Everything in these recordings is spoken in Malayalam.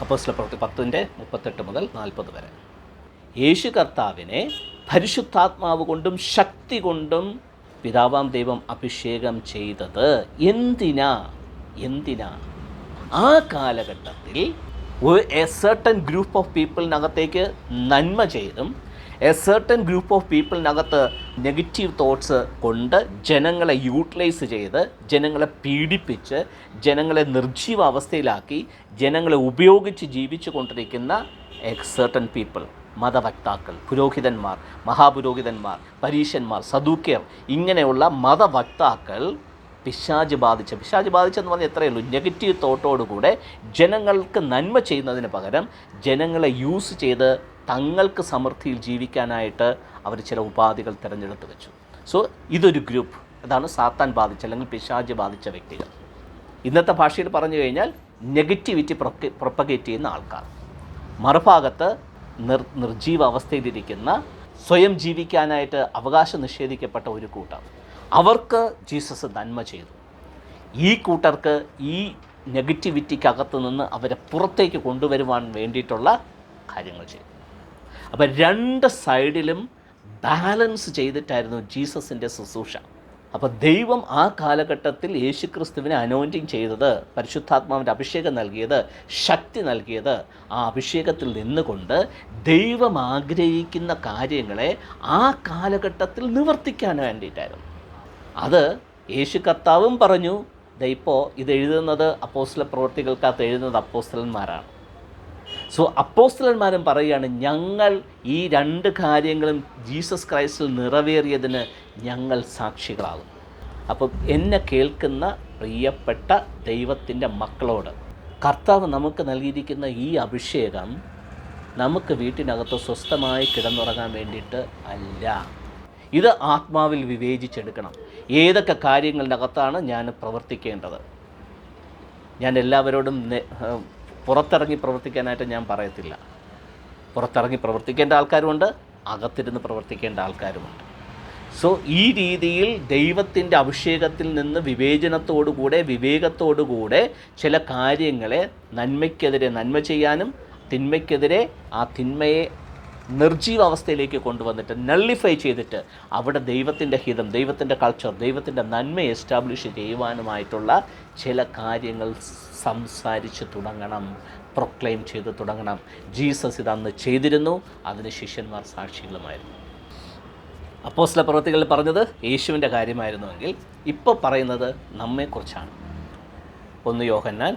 അപ്പോസ്തല പ്രവൃത്തി പത്തിന്റെ മുപ്പത്തെട്ട് മുതൽ നാൽപ്പത് വരെ. യേശു കർത്താവിനെ പരിശുദ്ധാത്മാവ് കൊണ്ടും ശക്തി കൊണ്ടും പിതാവാം ദൈവം അഭിഷേകം ചെയ്തത് എന്തിനാ? എന്തിനാ? ആ കാലഘട്ടത്തിൽ എ സർട്ടൻ ഗ്രൂപ്പ് ഓഫ് പീപ്പിളിനകത്തേക്ക് നന്മ ചെയ്തും എ സെർട്ടൺ ഗ്രൂപ്പ് ഓഫ് പീപ്പിളിനകത്ത് നെഗറ്റീവ് തോട്ട്സ് കൊണ്ട് ജനങ്ങളെ യൂട്ടിലൈസ് ചെയ്ത് ജനങ്ങളെ പീഡിപ്പിച്ച് ജനങ്ങളെ നിർജീവ അവസ്ഥയിലാക്കി ജനങ്ങളെ ഉപയോഗിച്ച് ജീവിച്ചു കൊണ്ടിരിക്കുന്ന എ പീപ്പിൾ മതവക്താക്കൾ പുരോഹിതന്മാർ മഹാപുരോഹിതന്മാർ പരീശന്മാർ സദൂക്യർ ഇങ്ങനെയുള്ള മതവക്താക്കൾ പിശാജ് ബാധിച്ച പിശാജ് ബാധിച്ചെന്ന് പറഞ്ഞാൽ എത്രയേ ഉള്ളൂ? നെഗറ്റീവ് തോട്ടോടുകൂടെ ജനങ്ങൾക്ക് നന്മ ചെയ്യുന്നതിന് പകരം ജനങ്ങളെ യൂസ് ചെയ്ത് തങ്ങൾക്ക് സമൃദ്ധിയിൽ ജീവിക്കാനായിട്ട് അവർ ചില ഉപാധികൾ തിരഞ്ഞെടുത്ത് വെച്ചു. സോ ഇതൊരു ഗ്രൂപ്പ് അതാണ് സാത്താൻ ബാധിച്ച അല്ലെങ്കിൽ പിശാജ് ബാധിച്ച വ്യക്തികൾ. ഇന്നത്തെ ഭാഷയിൽ പറഞ്ഞു കഴിഞ്ഞാൽ നെഗറ്റിവിറ്റി പ്രൊപ്പഗേറ്റ് ചെയ്യുന്ന ആൾക്കാർ. മറുഭാഗത്ത് നിർ നിർജീവ അവസ്ഥയിലിരിക്കുന്ന സ്വയം ജീവിക്കാനായിട്ട് അവകാശം നിഷേധിക്കപ്പെട്ട ഒരു കൂട്ടർ. അവർക്ക് ജീസസ് നന്മ ചെയ്തു. ഈ കൂട്ടർക്ക് ഈ നെഗറ്റിവിറ്റിക്കകത്ത് നിന്ന് അവരെ പുറത്തേക്ക് കൊണ്ടുവരുവാൻ വേണ്ടിയിട്ടുള്ള കാര്യങ്ങൾ ചെയ്തു. അപ്പോൾ രണ്ട് സൈഡിലും ബാലൻസ് ചെയ്തിട്ടായിരുന്നു ജീസസിന്റെ ശുശ്രൂഷ. അപ്പോൾ ദൈവം ആ കാലഘട്ടത്തിൽ യേശുക്രിസ്തുവിനെ അനോയിന്റിങ് ചെയ്തത് പരിശുദ്ധാത്മാവിന്റെ അഭിഷേകം നൽകിയത് ശക്തി നൽകിയത് ആ അഭിഷേകത്തിൽ നിന്നുകൊണ്ട് ദൈവം ആഗ്രഹിക്കുന്ന കാര്യങ്ങളെ ആ കാലഘട്ടത്തിൽ നിവർത്തിക്കാൻ വേണ്ടിയിട്ടായിരുന്നു. അത് യേശു കർത്താവും പറഞ്ഞു ദേ ഇപ്പോൾ ഇത് എഴുതുന്നത് അപ്പോസ്റ്റല പ്രവർത്തികൾക്കകത്ത് എഴുതുന്നത് അപ്പോസ്തലന്മാരാണ്. സോ അപ്പോസ്റ്റലന്മാരും പറയുകയാണ് ഞങ്ങൾ ഈ രണ്ട് കാര്യങ്ങളും ജീസസ് ക്രൈസ്റ്റിൽ നിറവേറിയതിന് ഞങ്ങൾ സാക്ഷികളാകും. അപ്പം എന്നെ കേൾക്കുന്ന പ്രിയപ്പെട്ട ദൈവത്തിന്റെ മക്കളോട് കർത്താവ് നമുക്ക് നൽകിയിരിക്കുന്ന ഈ അഭിഷേകം നമുക്ക് വീട്ടിനകത്ത് സ്വസ്ഥമായി കിടന്നുറങ്ങാൻ വേണ്ടിയിട്ട് അല്ല. ഇത് ആത്മാവിൽ വിവേചിച്ചെടുക്കണം. ഏതൊക്കെ കാര്യങ്ങളിനകത്താണ് ഞാൻ പ്രവർത്തിക്കേണ്ടത്? ഞാൻ എല്ലാവരോടും പുറത്തിറങ്ങി പ്രവർത്തിക്കാനായിട്ട് ഞാൻ പറയത്തില്ല. പുറത്തിറങ്ങി പ്രവർത്തിക്കേണ്ട ആൾക്കാരുമുണ്ട് അകത്തിരുന്ന് പ്രവർത്തിക്കേണ്ട ആൾക്കാരുമുണ്ട്. സോ ഈ രീതിയിൽ ദൈവത്തിന്റെ അഭിഷേകത്തിൽ നിന്ന് വിവേചനത്തോടുകൂടെ വിവേകത്തോടുകൂടെ ചില കാര്യങ്ങളെ നന്മയ്ക്കെതിരെ നന്മ ചെയ്യാനും തിന്മയ്ക്കെതിരെ ആ തിന്മയെ നിർജീവ അവസ്ഥയിലേക്ക് കൊണ്ടുവന്നിട്ട് നള്ളിഫൈ ചെയ്തിട്ട് അവിടെ ദൈവത്തിന്റെ ഹിതം ദൈവത്തിന്റെ കൾച്ചർ ദൈവത്തിന്റെ നന്മയെ എസ്റ്റാബ്ലിഷ് ചെയ്യുവാനുമായിട്ടുള്ള ചില കാര്യങ്ങൾ സംസാരിച്ച് തുടങ്ങണം പ്രൊക്ലെയിം ചെയ്ത് തുടങ്ങണം. ജീസസ് ഇതന്ന് ചെയ്തിരുന്നു അതിന് ശിഷ്യന്മാർ സാക്ഷികളുമായിരുന്നു. അപ്പോസ്ല പ്രവൃത്തികളിൽ പറഞ്ഞത് യേശുവിന്റെ കാര്യമായിരുന്നുവെങ്കിൽ ഇപ്പോൾ പറയുന്നത് നമ്മെക്കുറിച്ചാണ്. ഒന്ന് യോഹന്നാൻ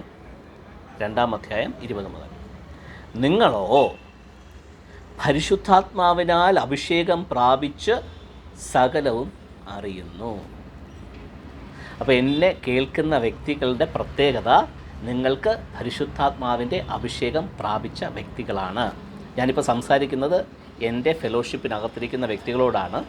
രണ്ടാം അധ്യായം ഇരുപത് മുതൽ. നിങ്ങളോ പരിശുദ്ധാത്മാവിനാൽ അഭിഷേകം പ്രാപിച്ച് സകലവും അറിയുന്നു. അപ്പോൾ എന്നെ കേൾക്കുന്ന വ്യക്തികളുടെ പ്രത്യേകത നിങ്ങൾക്ക് പരിശുദ്ധാത്മാവിന്റെ അഭിഷേകം പ്രാപിച്ച വ്യക്തികളാണ്. ഞാനിപ്പോൾ സംസാരിക്കുന്നത് എന്റെ ഫെലോഷിപ്പിനകത്തിരിക്കുന്ന വ്യക്തികളോടാണ്.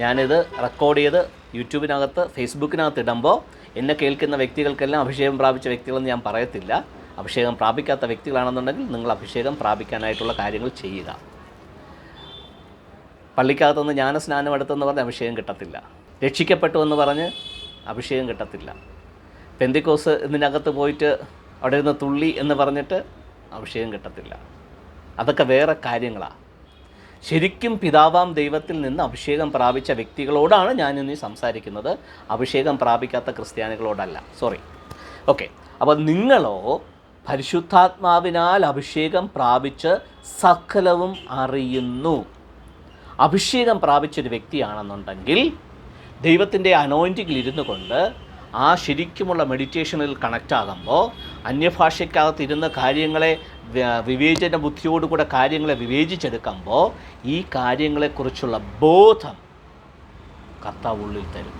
ഞാനിത് റെക്കോർഡ് ചെയ്ത് യൂട്യൂബിനകത്ത് ഫേസ്ബുക്കിനകത്ത് ഇടുമ്പോൾ എന്നെ കേൾക്കുന്ന വ്യക്തികൾക്കെല്ലാം അഭിഷേകം പ്രാപിച്ച വ്യക്തികളെന്ന് ഞാൻ പറയത്തില്ല. അഭിഷേകം പ്രാപിക്കാത്ത വ്യക്തികളാണെന്നുണ്ടെങ്കിൽ നിങ്ങൾ അഭിഷേകം പ്രാപിക്കാനായിട്ടുള്ള കാര്യങ്ങൾ ചെയ്യുക. പള്ളിക്കകത്തുനിന്ന് ജ്ഞാനസ്നാനം എടുത്തെന്ന് പറഞ്ഞ് അഭിഷേകം കിട്ടത്തില്ല. രക്ഷിക്കപ്പെട്ടു എന്ന് പറഞ്ഞ് അഭിഷേകം കിട്ടത്തില്ല. പെന്തിക്കോസ് ഇതിനകത്ത് പോയിട്ട് അവിടെ ഇരുന്ന് തുള്ളി എന്ന് പറഞ്ഞിട്ട് അഭിഷേകം കിട്ടത്തില്ല. അതൊക്കെ വേറെ കാര്യങ്ങളാണ് ശരിക്കും പിതാവാം ദൈവത്തിൽ നിന്ന് അഭിഷേകം പ്രാപിച്ച വ്യക്തികളോടാണ് ഞാൻ ഇനി സംസാരിക്കുന്നത്. അഭിഷേകം പ്രാപിക്കാത്ത ക്രിസ്ത്യാനികളോടല്ല. സോറി ഓക്കെ അപ്പോൾ നിങ്ങളോ പരിശുദ്ധാത്മാവിനാൽ അഭിഷേകം പ്രാപിച്ച് സകലവും അറിയുന്നു. അഭിഷേകം പ്രാപിച്ചൊരു വ്യക്തിയാണെന്നുണ്ടെങ്കിൽ ദൈവത്തിന്റെ അനോയിന്റിങ്ങിൽ ഇരുന്നു കൊണ്ട് ആ ശരിക്കുമുള്ള മെഡിറ്റേഷനിൽ കണക്റ്റ് ആകുമ്പോൾ അന്യഭാഷയ്ക്കകത്ത് ഇരുന്ന കാര്യങ്ങളെ വിവേചന ബുദ്ധിയോടുകൂടെ കാര്യങ്ങളെ വിവേചിച്ചെടുക്കുമ്പോൾ ഈ കാര്യങ്ങളെക്കുറിച്ചുള്ള ബോധം കർത്താവ് ഉള്ളിൽ തരും.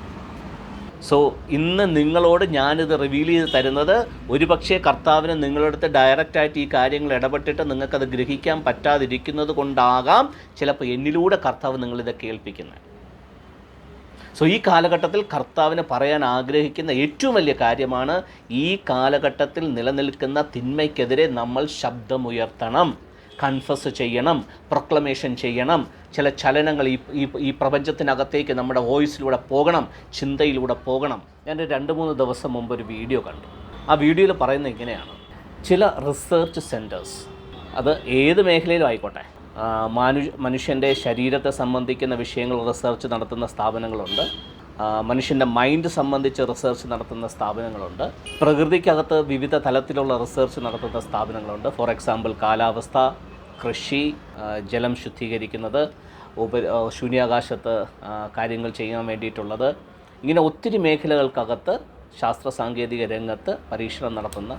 സോ ഇന്ന് നിങ്ങളോട് ഞാനിത് റിവീൽ ചെയ്ത് തരുന്നത് ഒരുപക്ഷേ കർത്താവിന് നിങ്ങളടുത്ത് ഡയറക്റ്റായിട്ട് ഈ കാര്യങ്ങൾ ഇടപെട്ടിട്ട് നിങ്ങൾക്കത് ഗ്രഹിക്കാൻ പറ്റാതിരിക്കുന്നത് കൊണ്ടാകാം ചിലപ്പോൾ എന്നിലൂടെ കർത്താവ് നിങ്ങളിത് കേൾപ്പിക്കുന്നത്. സോ ഈ കാലഘട്ടത്തിൽ കർത്താവിന് പറയാൻ ആഗ്രഹിക്കുന്ന ഏറ്റവും വലിയ കാര്യമാണ് ഈ കാലഘട്ടത്തിൽ നിലനിൽക്കുന്ന തിന്മയ്ക്കെതിരെ നമ്മൾ ശബ്ദമുയർത്തണം കൺഫസ് ചെയ്യണം പ്രൊക്ലമേഷൻ ചെയ്യണം. ചില ചലനങ്ങൾ ഈ ഈ പ്രപഞ്ചത്തിനകത്തേക്ക് നമ്മുടെ വോയിസിലൂടെ പോകണം ചിന്തയിലൂടെ പോകണം. ഞാൻ രണ്ട് മൂന്ന് ദിവസം മുമ്പ് ഒരു വീഡിയോ കണ്ടു. ആ വീഡിയോയിൽ പറയുന്നത് ഇങ്ങനെയാണ്. ചില റിസർച്ച് സെന്റേഴ്സ് അത് ഏത് മേഖലയിലും ആയിക്കോട്ടെ മനു മനുഷ്യന്റെ ശരീരത്തെ സംബന്ധിക്കുന്ന വിഷയങ്ങൾ റിസർച്ച് നടത്തുന്ന സ്ഥാപനങ്ങളുണ്ട്. മനുഷ്യന്റെ മൈൻഡ് സംബന്ധിച്ച് റിസർച്ച് നടത്തുന്ന സ്ഥാപനങ്ങളുണ്ട്. പ്രകൃതിക്കകത്ത് വിവിധ തലത്തിലുള്ള റിസർച്ച് നടത്തുന്ന സ്ഥാപനങ്ങളുണ്ട്. ഫോർ എക്സാമ്പിൾ കാലാവസ്ഥ കൃഷി ജലം ശുദ്ധീകരിക്കുന്നത് ഉപ ശൂന്യാകാശത്ത് കാര്യങ്ങൾ ചെയ്യാൻ വേണ്ടിയിട്ടുള്ളത്. ഇങ്ങനെ ഒത്തിരി മേഖലകൾക്കകത്ത് ശാസ്ത്ര സാങ്കേതിക രംഗത്ത് പരീക്ഷണം നടത്തുന്ന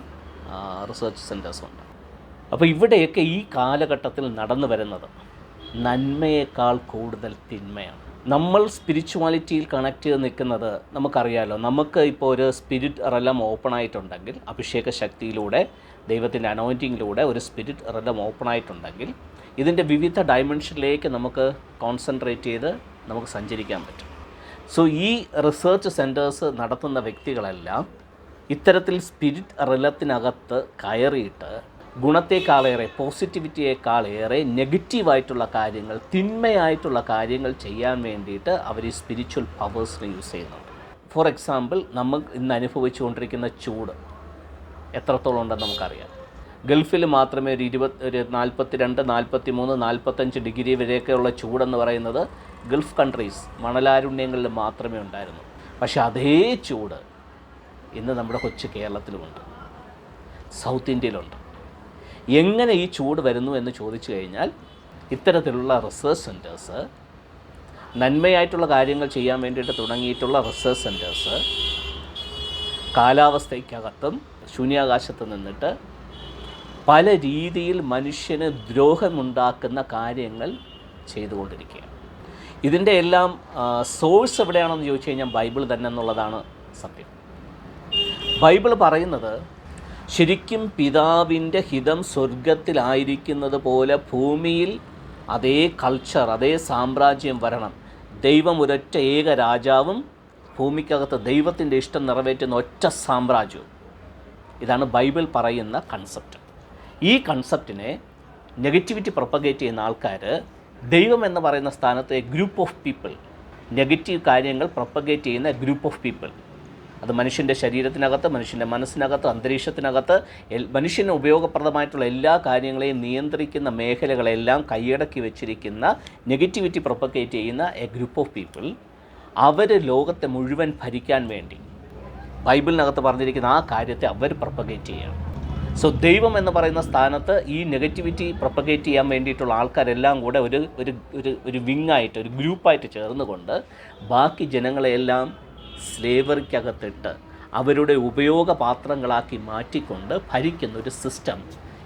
റിസർച്ച് സെന്റേഴ്സുണ്ട് അപ്പോൾ ഇവിടെയൊക്കെ ഈ കാലഘട്ടത്തിൽ നടന്നു വരുന്നത് നന്മയേക്കാൾ കൂടുതൽ തിന്മയാണ്. നമ്മൾ സ്പിരിച്വാലിറ്റിയിൽ കണക്ട് ചെയ്ത് നിൽക്കുന്നത് നമുക്കറിയാലോ നമുക്ക് ഇപ്പോൾ ഒരു സ്പിരിറ്റ് റലം ഓപ്പൺ ആയിട്ടുണ്ടെങ്കിൽ അഭിഷേക ശക്തിയിലൂടെ ദൈവത്തിന്റെ അനോയിന്റിങ്ങിലൂടെ ഒരു സ്പിരിറ്റ് റലം ഓപ്പൺ ആയിട്ടുണ്ടെങ്കിൽ ഇതിന്റെ വിവിധ ഡയമെൻഷനിലേക്ക് നമുക്ക് കോൺസെൻട്രേറ്റ് ചെയ്ത് നമുക്ക് സഞ്ചരിക്കാൻ പറ്റും. സോ ഈ റിസർച്ച് സെന്റേഴ്സ് നടത്തുന്ന വ്യക്തികളെല്ലാം ഇത്തരത്തിൽ സ്പിരിറ്റ് റലത്തിനകത്ത് കയറിയിട്ട് ഗുണത്തെക്കാളേറെ പോസിറ്റിവിറ്റിയേക്കാളേറെ നെഗറ്റീവായിട്ടുള്ള കാര്യങ്ങൾ തിന്മയായിട്ടുള്ള കാര്യങ്ങൾ ചെയ്യാൻ വേണ്ടിയിട്ട് അവർ ഈ സ്പിരിച്വൽ പവേഴ്സിനെ യൂസ് ചെയ്യുന്നുണ്ട്. ഫോർ എക്സാമ്പിൾ നമ്മൾ ഇന്ന് അനുഭവിച്ചുകൊണ്ടിരിക്കുന്ന ചൂട് എത്രത്തോളം ഉണ്ടെന്ന് നമുക്കറിയാം. ഗൾഫിൽ മാത്രമേ ഒരു ഇരുപത് ഒരു നാൽപ്പത്തി രണ്ട് നാൽപ്പത്തി മൂന്ന് നാൽപ്പത്തഞ്ച് ഡിഗ്രി വരെയൊക്കെയുള്ള ചൂടെന്ന് പറയുന്നത് ഗൾഫ് കൺട്രീസ് മണലാരുണ്യങ്ങളിൽ മാത്രമേ ഉണ്ടായിരുന്നു. പക്ഷേ അതേ ചൂട് ഇന്ന് നമ്മുടെ കൊച്ചു കേരളത്തിലുമുണ്ട്. സൗത്ത് ഇന്ത്യയിലുണ്ട് എങ്ങനെ ഈ ചൂട് വരുന്നു എന്ന് ചോദിച്ചു കഴിഞ്ഞാൽ ഇത്തരത്തിലുള്ള റിസർച്ച് സെന്റേഴ്സ് നന്മയായിട്ടുള്ള കാര്യങ്ങൾ ചെയ്യാൻ വേണ്ടിയിട്ട് തുടങ്ങിയിട്ടുള്ള റിസർച്ച് സെന്റേഴ്സ് കാലാവസ്ഥയ്ക്കകത്തും ശൂന്യാകാശത്ത് നിന്നിട്ട് പല രീതിയിൽ മനുഷ്യന് ദ്രോഹമുണ്ടാക്കുന്ന കാര്യങ്ങൾ ചെയ്തുകൊണ്ടിരിക്കുകയാണ്. ഇതിന്റെ എല്ലാം സോഴ്സ് എവിടെയാണെന്ന് ചോദിച്ചു കഴിഞ്ഞാൽ ബൈബിൾ തന്നെ എന്നുള്ളതാണ് സത്യം. ബൈബിൾ പറയുന്നത് ശരിക്കും പിതാവിന്റെ ഹിതം സ്വർഗത്തിലായിരിക്കുന്നത് പോലെ ഭൂമിയിൽ അതേ കൾച്ചർ അതേ സാമ്രാജ്യം വരണം. ദൈവം ഒരൊറ്റ ഏക രാജാവും ഭൂമിക്കകത്ത് ദൈവത്തിന്റെ ഇഷ്ടം നിറവേറ്റുന്ന ഒറ്റ സാമ്രാജ്യവും. ഇതാണ് ബൈബിൾ പറയുന്ന കൺസെപ്റ്റ് ഈ കൺസെപ്റ്റിനെ നെഗറ്റിവിറ്റി പ്രൊപ്പഗേറ്റ് ചെയ്യുന്ന ആൾക്കാർ ദൈവം എന്ന് പറയുന്ന സ്ഥാനത്തെ ഗ്രൂപ്പ് ഓഫ് പീപ്പിൾ നെഗറ്റീവ് കാര്യങ്ങൾ പ്രൊപ്പഗേറ്റ് ചെയ്യുന്ന ഗ്രൂപ്പ് ഓഫ് പീപ്പിൾ അത് മനുഷ്യന്റെ ശരീരത്തിനകത്ത് മനുഷ്യന്റെ മനസ്സിനകത്ത് അന്തരീക്ഷത്തിനകത്ത് മനുഷ്യന് ഉപയോഗപ്രദമായിട്ടുള്ള എല്ലാ കാര്യങ്ങളെയും നിയന്ത്രിക്കുന്ന മേഖലകളെല്ലാം കൈയടക്കി വെച്ചിരിക്കുന്ന നെഗറ്റിവിറ്റി പ്രൊപ്പഗേറ്റ് ചെയ്യുന്ന എ ഗ്രൂപ്പ് ഓഫ് പീപ്പിൾ അവർ ലോകത്തെ മുഴുവൻ ഭരിക്കാൻ വേണ്ടി ബൈബിളിനകത്ത് പറഞ്ഞിരിക്കുന്ന ആ കാര്യത്തെ അവർ പ്രൊപ്പഗേറ്റ് ചെയ്യണം. സോ ദൈവം എന്ന് പറയുന്ന സ്ഥാനത്ത് ഈ നെഗറ്റിവിറ്റി പ്രൊപ്പഗേറ്റ് ചെയ്യാൻ വേണ്ടിയിട്ടുള്ള ആൾക്കാരെല്ലാം കൂടെ ഒരു ഒരു ഒരു ഒരു വിങ്ങായിട്ട് ഒരു ഗ്രൂപ്പായിട്ട് ചേർന്നുകൊണ്ട് ബാക്കി ജനങ്ങളെയെല്ലാം സ്ലേവറിക്കകത്തിട്ട് അവരുടെ ഉപയോഗപാത്രങ്ങളാക്കി മാറ്റിക്കൊണ്ട് ഭരിക്കുന്ന ഒരു സിസ്റ്റം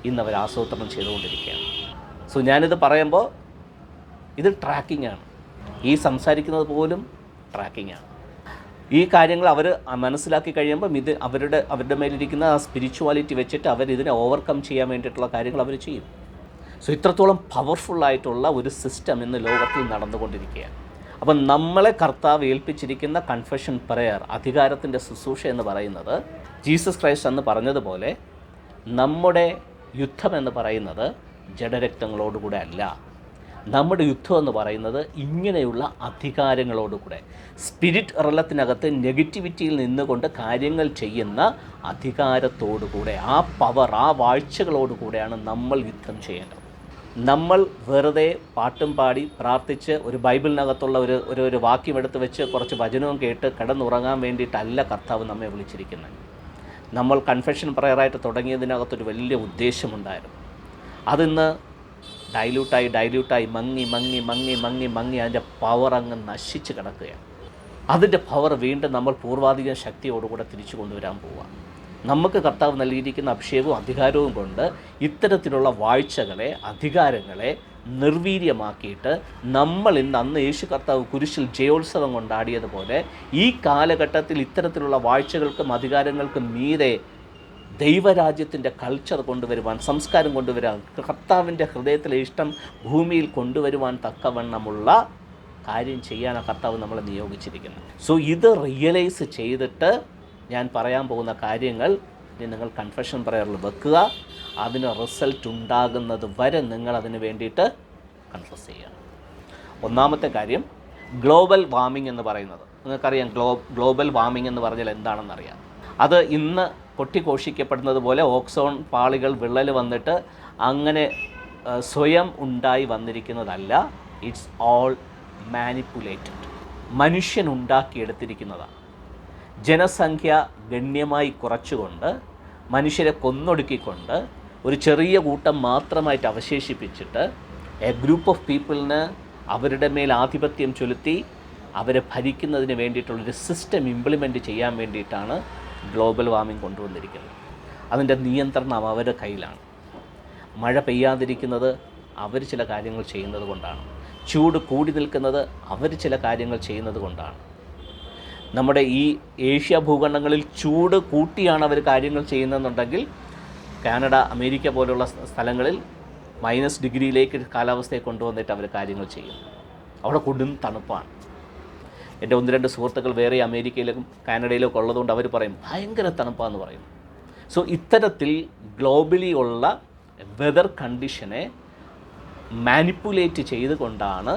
ഇന്ന് അവർ ആസൂത്രണം ചെയ്തുകൊണ്ടിരിക്കുകയാണ്. സോ ഞാനിത് പറയുമ്പോൾ ഇത് ട്രാക്കിംഗ് ആണ് ഈ സംസാരിക്കുന്നത് പോലും ട്രാക്കിംഗ് ആണ് ഈ കാര്യങ്ങൾ അവർ മനസ്സിലാക്കി കഴിയുമ്പം ഇത് അവരുടെ അവരുടെ മേലിരിക്കുന്ന ആ സ്പിരിച്വാലിറ്റി വെച്ചിട്ട് അവർ ഇതിനെ ഓവർകം ചെയ്യാൻ വേണ്ടിയിട്ടുള്ള കാര്യങ്ങൾ അവർ ചെയ്യും. സോ ഇത്രത്തോളം പവർഫുള്ളായിട്ടുള്ള ഒരു സിസ്റ്റം ഇന്ന് ലോകത്തിൽ നടന്നുകൊണ്ടിരിക്കുകയാണ്. അപ്പം നമ്മളെ കർത്താവ് ഏൽപ്പിച്ചിരിക്കുന്ന കൺഫെഷൻ പ്രയർ അധികാരത്തിന്റെ ശുശ്രൂഷ എന്ന് പറയുന്നത് ജീസസ് ക്രൈസ്റ്റ് എന്ന് പറഞ്ഞതുപോലെ നമ്മുടെ യുദ്ധം എന്ന് പറയുന്നത് ജഡരക്തങ്ങളോടുകൂടെ അല്ല. നമ്മുടെ യുദ്ധം എന്ന് പറയുന്നത് ഇങ്ങനെയുള്ള അധികാരങ്ങളോടുകൂടെ. സ്പിരിറ്റ് റലത്തിനകത്ത് നെഗറ്റിവിറ്റിയിൽ നിന്നുകൊണ്ട് കാര്യങ്ങൾ ചെയ്യുന്ന അധികാരത്തോടുകൂടെ ആ പവർ ആ വാഴ്ചകളോടുകൂടെയാണ് നമ്മൾ യുദ്ധം ചെയ്യേണ്ടത്. നമ്മൾ വെറുതെ പാട്ടും പാടി പ്രാർത്ഥിച്ച് ഒരു ബൈബിളിനകത്തുള്ള ഒരു ഒരു ഒരു വാക്യം എടുത്ത് വെച്ച് കുറച്ച് വചനവും കേട്ട് കിടന്നുറങ്ങാൻ വേണ്ടിയിട്ടല്ല കർത്താവ് നമ്മെ വിളിച്ചിരിക്കുന്നത്. നമ്മൾ കൺഫെഷൻ പ്രയറായിട്ട് തുടങ്ങിയതിനകത്തൊരു വലിയ ഉദ്ദേശമുണ്ടായിരുന്നു. അതിന്ന് ഡൈല്യൂട്ടായി ഡൈല്യൂട്ടായി മങ്ങി മങ്ങി മങ്ങി മങ്ങി മങ്ങി അതിന്റെ പവർ അങ്ങ് നശിച്ച് കിടക്കുകയാണ്. അതിന്റെ പവർ വീണ്ടും നമ്മൾ പൂർവാധികം ശക്തിയോടുകൂടെ തിരിച്ചു കൊണ്ടുവരാൻ പോവുക നമുക്ക് കർത്താവ് നൽകിയിരിക്കുന്ന അഭിഷേകവും അധികാരവും കൊണ്ട് ഇത്തരത്തിലുള്ള വാഴ്ചകളെ അധികാരങ്ങളെ നിർവീര്യമാക്കിയിട്ട് നമ്മൾ ഇന്ന് അന്ന് യേശു കർത്താവ് കുരിശിൽ ജയോത്സവം കൊണ്ടാടിയതുപോലെ ഈ കാലഘട്ടത്തിൽ ഇത്തരത്തിലുള്ള വാഴ്ചകൾക്കും അധികാരങ്ങൾക്കും മീതെ ദൈവരാജ്യത്തിന്റെ കൾച്ചർ കൊണ്ടുവരുവാൻ സംസ്കാരം കൊണ്ടുവരാൻ കർത്താവിന്റെ ഹൃദയത്തിലെ ഇഷ്ടം ഭൂമിയിൽ കൊണ്ടുവരുവാൻ തക്കവണ്ണമുള്ള കാര്യം ചെയ്യാനാണ് കർത്താവ് നമ്മളെ നിയോഗിച്ചിരിക്കുന്നത്. സോ ഇത് റിയലൈസ് ചെയ്തിട്ട് ഞാൻ പറയാൻ പോകുന്ന കാര്യങ്ങൾ നിങ്ങൾ കൺഫെഷൻ പ്രയറിൽ വെക്കുക. അതിന് റിസൾട്ട് ഉണ്ടാകുന്നത് വരെ നിങ്ങൾ അതിന് വേണ്ടിയിട്ട് കൺഫസ് ചെയ്യുക. ഒന്നാമത്തെ കാര്യം ഗ്ലോബൽ വാമിംഗ് എന്ന് പറയുന്നത്. നിങ്ങൾക്കറിയാം ഗ്ലോ ഗ്ലോബൽ വാമിംഗ് എന്ന് പറഞ്ഞാൽ എന്താണെന്നറിയാം? അത് ഇന്ന് കൊട്ടിഘോഷിക്കപ്പെടുന്നത് പോലെ ഓക്സോൺ പാളികൾ വിള്ളൽ വന്നിട്ട് അങ്ങനെ സ്വയം ഉണ്ടായി വന്നിരിക്കുന്നതല്ല. ഇറ്റ്സ് ഓൾ മാനിപ്പുലേറ്റഡ് മനുഷ്യൻ ഉണ്ടാക്കിയെടുത്തിരിക്കുന്നതാണ് ജനസംഖ്യ ഗണ്യമായി കുറച്ചുകൊണ്ട് മനുഷ്യരെ കൊന്നൊടുക്കിക്കൊണ്ട് ഒരു ചെറിയ കൂട്ടം മാത്രമായിട്ട് അവശേഷിപ്പിച്ചിട്ട് എ ഗ്രൂപ്പ് ഓഫ് പീപ്പിളിന് അവരുടെ മേൽ ആധിപത്യം ചെലുത്തി അവരെ ഭരിക്കുന്നതിന് വേണ്ടിയിട്ടുള്ളൊരു സിസ്റ്റം ഇംപ്ലിമെന്റ് ചെയ്യാൻ വേണ്ടിയിട്ടാണ് ഗ്ലോബൽ വാർമിംഗ് കൊണ്ടുവന്നിരിക്കുന്നത്. അതിന്റെ നിയന്ത്രണം അവരുടെ കയ്യിലാണ്. മഴ പെയ്യാതിരിക്കുന്നത് അവർ ചില കാര്യങ്ങൾ ചെയ്യുന്നത് കൊണ്ടാണ്. ചൂട് കൂടി നിൽക്കുന്നത് അവർ ചില കാര്യങ്ങൾ ചെയ്യുന്നത് കൊണ്ടാണ്. നമ്മുടെ ഈ ഏഷ്യ ഭൂഖണ്ഡങ്ങളിൽ ചൂട് കൂട്ടിയാണ് അവർ കാര്യങ്ങൾ ചെയ്യുന്നതെന്നുണ്ടെങ്കിൽ കാനഡ അമേരിക്ക പോലുള്ള സ്ഥലങ്ങളിൽ മൈനസ് ഡിഗ്രിയിലേക്ക് കാലാവസ്ഥയെ കൊണ്ടുവന്നിട്ട് അവർ കാര്യങ്ങൾ ചെയ്യും. അവിടെ കൊടും തണുപ്പാണ്. എന്റെ ഒന്ന് രണ്ട് സുഹൃത്തുക്കൾ വേറെ അമേരിക്കയിലേക്കും കാനഡയിലേക്കും ഉള്ളതുകൊണ്ട് അവർ പറയും ഭയങ്കര തണുപ്പാന്ന് പറയും. സോ ഇത്തരത്തിൽ ഗ്ലോബലി ഉള്ള വെതർ കണ്ടീഷനെ മാനിപ്പുലേറ്റ് ചെയ്തുകൊണ്ടാണ്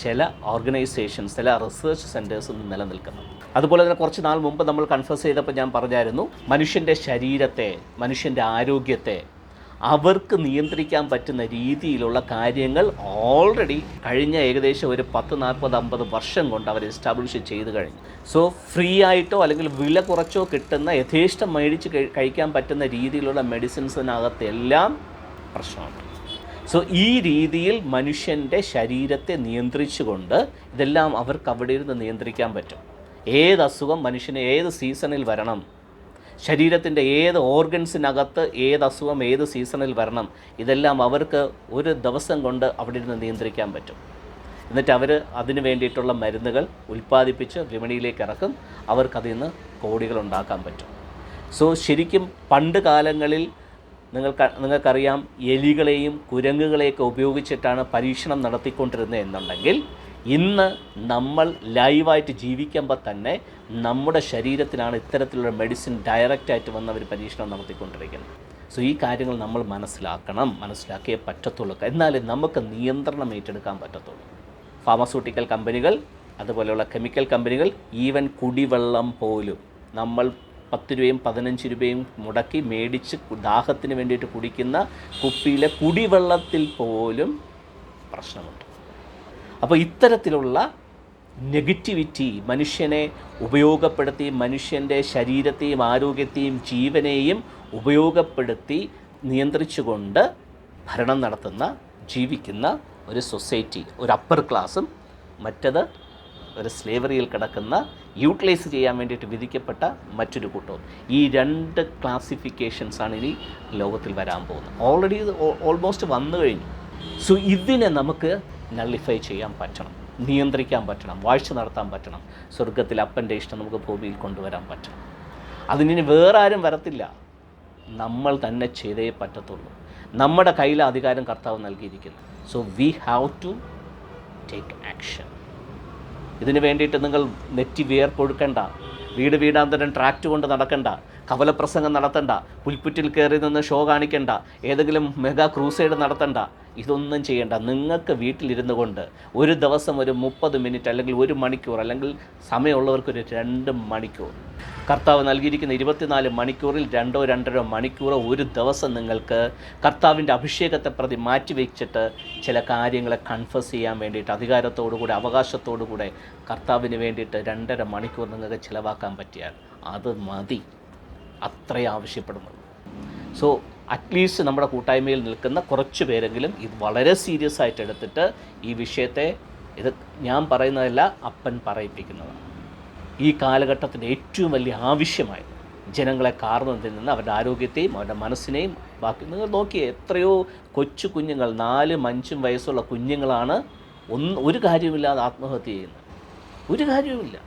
ചില ഓർഗനൈസേഷൻസ് ചില റിസർച്ച് സെന്റേഴ്സ് നിലനിൽക്കുന്നത് അതുപോലെ തന്നെ കുറച്ച് നാൾ മുമ്പ് നമ്മൾ കൺഫസ് ചെയ്തപ്പോൾ ഞാൻ പറഞ്ഞായിരുന്നു മനുഷ്യന്റെ ശരീരത്തെ മനുഷ്യന്റെ ആരോഗ്യത്തെ അവർക്ക് നിയന്ത്രിക്കാൻ പറ്റുന്ന രീതിയിലുള്ള കാര്യങ്ങൾ ഓൾറെഡി കഴിഞ്ഞ ഏകദേശം ഒരു പത്ത് നാൽപ്പത് അമ്പത് വർഷം കൊണ്ട് അവർ എസ്റ്റാബ്ലിഷ് ചെയ്ത് കഴിഞ്ഞു. സോ ഫ്രീ ആയിട്ടോ അല്ലെങ്കിൽ വില കുറച്ചോ കിട്ടുന്ന യഥേഷ്ടം മേടിച്ച് കഴി- കഴിക്കാൻ പറ്റുന്ന രീതിയിലുള്ള മെഡിസിൻസിനകത്തെല്ലാം പ്രശ്നമുണ്ട്. സോ ഈ രീതിയിൽ മനുഷ്യന്റെ ശരീരത്തെ നിയന്ത്രിച്ചുകൊണ്ട് ഇതെല്ലാം അവർക്ക് അവിടെ ഇരുന്ന് നിയന്ത്രിക്കാൻ പറ്റും. ഏത് അസുഖം മനുഷ്യന് ഏത് സീസണിൽ വരണം? ശരീരത്തിന്റെ ഏത് ഓർഗൻസിനകത്ത് ഏത് അസുഖം ഏത് സീസണിൽ വരണം? ഇതെല്ലാം അവർക്ക് ഒരു ദിവസം കൊണ്ട് അവിടെ ഇരുന്ന് നിയന്ത്രിക്കാൻ പറ്റും. എന്നിട്ട് അവർ അതിന് വേണ്ടിയിട്ടുള്ള മരുന്നുകൾ ഉൽപ്പാദിപ്പിച്ച് വിപണിയിലേക്ക് ഇറക്കും. അവർക്കതിൽ നിന്ന് കോടികൾ ഉണ്ടാക്കാൻ പറ്റും. സോ ശരിക്കും പണ്ട് കാലങ്ങളിൽ നിങ്ങൾക്ക് നിങ്ങൾക്കറിയാം എലികളെയും കുരങ്ങുകളെയൊക്കെ ഉപയോഗിച്ചിട്ടാണ് പരീക്ഷണം നടത്തിക്കൊണ്ടിരുന്നത് എന്നുണ്ടെങ്കിൽ ഇന്ന് നമ്മൾ ലൈവായിട്ട് ജീവിക്കുമ്പോൾ തന്നെ നമ്മുടെ ശരീരത്തിനാണ് ഇത്തരത്തിലുള്ള മെഡിസിൻ ഡയറക്റ്റായിട്ട് വന്ന് അവർ പരീക്ഷണം നടത്തിക്കൊണ്ടിരിക്കുന്നത്. സോ ഈ കാര്യങ്ങൾ നമ്മൾ മനസ്സിലാക്കണം. മനസ്സിലാക്കിയേ പറ്റത്തുള്ളൂ. എന്നാലേ നമുക്ക് നിയന്ത്രണം ഏറ്റെടുക്കാൻ പറ്റത്തുള്ളൂ. ഫാർമസ്യൂട്ടിക്കൽ കമ്പനികൾ അതുപോലെയുള്ള കെമിക്കൽ കമ്പനികൾ ഈവൻ കുടിവെള്ളം പോലും നമ്മൾ പത്ത് രൂപയും പതിനഞ്ച് രൂപയും മുടക്കി മേടിച്ച് ദാഹത്തിന് വേണ്ടിയിട്ട് കുടിക്കുന്ന കുപ്പിയിലെ കുടിവെള്ളത്തിൽ പോലും പ്രശ്നമുണ്ട്. അപ്പോൾ ഇത്തരത്തിലുള്ള നെഗറ്റിവിറ്റി മനുഷ്യനെ ഉപയോഗപ്പെടുത്തി മനുഷ്യന്റെ ശരീരത്തെയും ആരോഗ്യത്തെയും ജീവനെയും ഉപയോഗപ്പെടുത്തി നിയന്ത്രിച്ചുകൊണ്ട് ഭരണം നടത്തുന്ന ജീവിക്കുന്ന ഒരു സൊസൈറ്റി ഒരു അപ്പർ ക്ലാസ്സും മറ്റത് ഒരു സ്ലേവറിയിൽ കിടക്കുന്ന യൂട്ടിലൈസ് ചെയ്യാൻ വേണ്ടിയിട്ട് വിധിക്കപ്പെട്ട മറ്റൊരു കൂട്ടവും ഈ രണ്ട് ക്ലാസിഫിക്കേഷൻസാണ് ഇനി ലോകത്തിൽ വരാൻ പോകുന്നത്. ഓൾറെഡി ഇത് ഓൾമോസ്റ്റ് വന്നു കഴിഞ്ഞു. സോ ഇതിനെ നമുക്ക് നള്ളിഫൈ ചെയ്യാൻ പറ്റണം. നിയന്ത്രിക്കാൻ പറ്റണം. വാഴ്ച നടത്താൻ പറ്റണം. സ്വർഗത്തിൽ അപ്പന്റെ ഇഷ്ടം നമുക്ക് ഭൂമിയിൽ കൊണ്ടുവരാൻ പറ്റണം. അതിനി വേറെ ആരും വരത്തില്ല. നമ്മൾ തന്നെ ചെയ്തേ പറ്റത്തുള്ളൂ. നമ്മുടെ കയ്യിൽ അധികാരം കർത്താവ് നൽകിയിരിക്കുന്നു. So we have to take action ഇതിന് വേണ്ടിയിട്ട് നിങ്ങൾ നെറ്റി വിയർപ്പൊഴുക്കണ്ട വീട് വീടാന്തരം ട്രാക്റ്റ് കൊണ്ട് നടക്കണ്ട. കവലപ്രസംഗം നടത്തണ്ട. പുൽപ്പുറ്റിൽ കയറി നിന്ന് ഷോ കാണിക്കണ്ട. ഏതെങ്കിലും മെഗാ ക്രൂസൈഡ് നടത്തണ്ട. ഇതൊന്നും ചെയ്യേണ്ട. നിങ്ങൾക്ക് വീട്ടിലിരുന്നു കൊണ്ട് ഒരു ദിവസം ഒരു മുപ്പത് മിനിറ്റ് അല്ലെങ്കിൽ ഒരു മണിക്കൂർ അല്ലെങ്കിൽ സമയമുള്ളവർക്കൊരു രണ്ട് മണിക്കൂർ. കർത്താവ് നൽകിയിരിക്കുന്ന ഇരുപത്തിനാല് മണിക്കൂറിൽ രണ്ടോ രണ്ടരോ മണിക്കൂറോ ഒരു ദിവസം നിങ്ങൾക്ക് കർത്താവിന്റെ അഭിഷേകത്തെ പ്രതി മാറ്റിവെച്ചിട്ട് ചില കാര്യങ്ങളെ കൺഫസ് ചെയ്യാൻ വേണ്ടിയിട്ട് അധികാരത്തോടുകൂടെ അവകാശത്തോടുകൂടെ കർത്താവിന് വേണ്ടിയിട്ട് രണ്ടര മണിക്കൂർ നിങ്ങൾക്ക് ചിലവാക്കാൻ പറ്റിയാൽ അത് മതി. അത്രേ ആവശ്യപ്പെടുന്നുള്ളൂ. സോ അറ്റ്ലീസ്റ്റ് നമ്മുടെ കൂട്ടായ്മയിൽ നിൽക്കുന്ന കുറച്ച് പേരെങ്കിലും ഇത് വളരെ സീരിയസ് ആയിട്ട് എടുത്തിട്ട് ഈ വിഷയത്തെ ഇത് ഞാൻ പറയുന്നതല്ല അപ്പൻ പറയിപ്പിക്കുന്നതാണ്. ഈ കാലഘട്ടത്തിന്റെ ഏറ്റവും വലിയ ആവശ്യമായത് ജനങ്ങളെ കാർന്നതിൽ നിന്ന് അവരുടെ ആരോഗ്യത്തെയും അവരുടെ മനസ്സിനെയും ബാക്കി നിങ്ങൾ നോക്കിയേ എത്രയോ കൊച്ചു കുഞ്ഞുങ്ങൾ നാലും അഞ്ചും വയസ്സുള്ള കുഞ്ഞുങ്ങളാണ് ഒന്ന് ഒരു കാര്യമില്ലാതെ ആത്മഹത്യ ചെയ്യുന്നത്. ഒരു കാര്യവുമില്ല.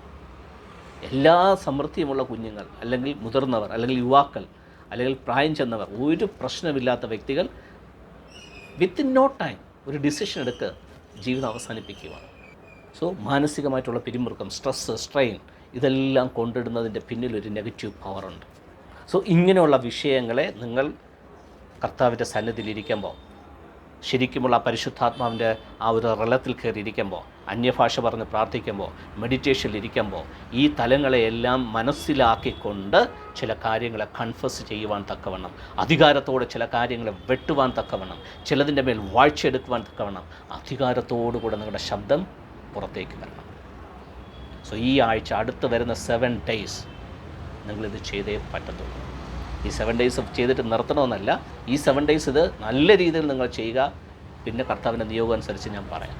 എല്ലാ സമൃദ്ധിയുമുള്ള കുഞ്ഞുങ്ങൾ അല്ലെങ്കിൽ മുതിർന്നവർ അല്ലെങ്കിൽ യുവാക്കൾ അല്ലെങ്കിൽ പ്രായം ചെന്നവർ ഒരു പ്രശ്നമില്ലാത്ത വ്യക്തികൾ വിത്തിൻ നോ ടൈം ഒരു ഡിസിഷൻ എടുക്ക് ജീവിതം അവസാനിപ്പിക്കുകയാണ്. സോ മാനസികമായിട്ടുള്ള പിരിമുറുക്കം സ്ട്രെസ്സ് സ്ട്രെയിൻ ഇതെല്ലാം കൊണ്ടിടുന്നതിന്റെ പിന്നിൽ ഒരു നെഗറ്റീവ് പവറുണ്ട് സോ ഇങ്ങനെയുള്ള വിഷയങ്ങളെ നിങ്ങൾ കർത്താവിന്റെ സന്നിധിയിലിരിക്കുമ്പോൾ ശരിക്കുമുള്ള പരിശുദ്ധാത്മാവിന്റെ ആ ഒരു റലത്തിൽ കയറിയിരിക്കുമ്പോൾ അന്യഭാഷ പറഞ്ഞ് പ്രാർത്ഥിക്കുമ്പോൾ മെഡിറ്റേഷനിൽ ഇരിക്കുമ്പോൾ ഈ തലങ്ങളെയെല്ലാം മനസ്സിലാക്കിക്കൊണ്ട് ചില കാര്യങ്ങളെ കൺഫസ് ചെയ്യുവാൻ തക്കവണ്ണം അധികാരത്തോടെ ചില കാര്യങ്ങളെ വെട്ടുവാൻ തക്കവണ്ണം ചിലതിന്റെ മേൽ വാഴ്ചയെടുക്കുവാൻ തക്കവണ്ണം അധികാരത്തോടുകൂടെ നിങ്ങളുടെ ശബ്ദം പുറത്തേക്ക് വരണം. സോ ഈ ആഴ്ച അടുത്ത് വരുന്ന സെവൻ ഡേയ്സ് നിങ്ങളിത് ചെയ്തേ പറ്റത്തുള്ളൂ. ഈ സെവൻ ഡേയ്സ് ചെയ്തിട്ട് നിർത്തണമെന്നല്ല ഈ സെവൻ ഡേയ്സ് ഇത് നല്ല രീതിയിൽ നിങ്ങൾ ചെയ്യുക. പിന്നെ കർത്താവിന്റെ നിയോഗം അനുസരിച്ച് ഞാൻ പറയാം.